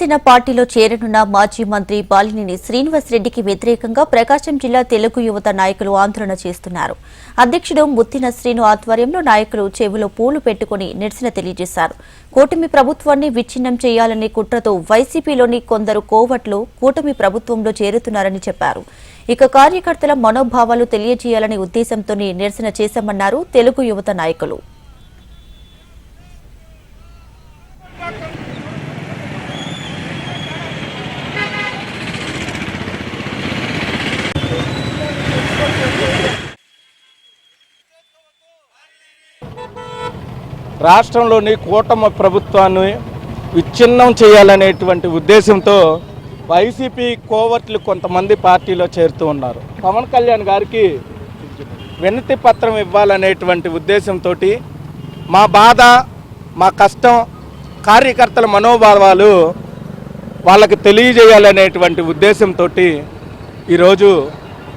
జనసేన పార్టీలో చేరనున్న మాజీ మంత్రి బాలినేని శ్రీనివాసరెడ్డికి వ్యతిరేకంగా ప్రకాశం జిల్లా తెలుగు యువత నాయకులు ఆందోళన చేస్తున్నారు. అధ్యక్షుడు ముత్తిన శ్రీను ఆధ్వర్యంలో నాయకులు చెవిలో పూలు పెట్టుకుని నిరసన తెలియజేశారు. కూటమి ప్రభుత్వాన్ని విచ్ఛిన్నం చేయాలనే కుట్రతో వైసీపీలోని కొందరు కోవట్లు కూటమి ప్రభుత్వంలో చేరుతున్నారని చెప్పారు. ఇక కార్యకర్తల మనోభావాలు తెలియజేయాలనే ఉద్దేశంతోనే నిరసన చేశామన్నారు తెలుగు యువత నాయకులు. రాష్ట్రంలోని కూటమి ప్రభుత్వాన్ని విచ్ఛిన్నం చేయాలనేటువంటి ఉద్దేశంతో వైసీపీ కోవర్ట్లు కొంతమంది పార్టీలో చేరుతూ ఉన్నారు. పవన్ కళ్యాణ్ గారికి వినతి పత్రం ఇవ్వాలనేటువంటి ఉద్దేశంతో మా బాధ మా కష్టం కార్యకర్తల మనోభావాలు వాళ్ళకి తెలియజేయాలనేటువంటి ఉద్దేశంతో ఈరోజు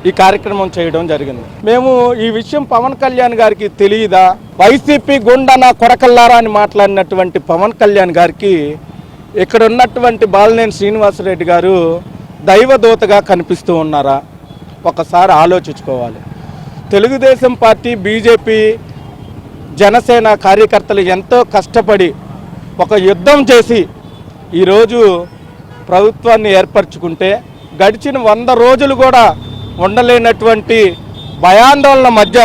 ఈ కార్యక్రమం చేయడం జరిగింది. మేము ఈ విషయం పవన్ కళ్యాణ్ గారికి తెలియదా? వైసీపీ గుండా నా కొరకల్లారా అని మాట్లాడినటువంటి పవన్ కళ్యాణ్ గారికి ఇక్కడ ఉన్నటువంటి బాలినేని శ్రీనివాసరెడ్డి గారు దైవదూతగా కనిపిస్తూ ఉన్నారా? ఒకసారి ఆలోచించుకోవాలి. తెలుగుదేశం పార్టీ బీజేపీ జనసేన కార్యకర్తలు ఎంతో కష్టపడి ఒక యుద్ధం చేసి ఈరోజు ప్రభుత్వాన్ని ఏర్పరచుకుంటే గడిచిన వంద రోజులు కూడా ఉండలేనటువంటి భయాందోళన మధ్య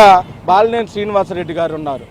బాలినేని శ్రీనివాసరెడ్డి గారు ఉన్నారు.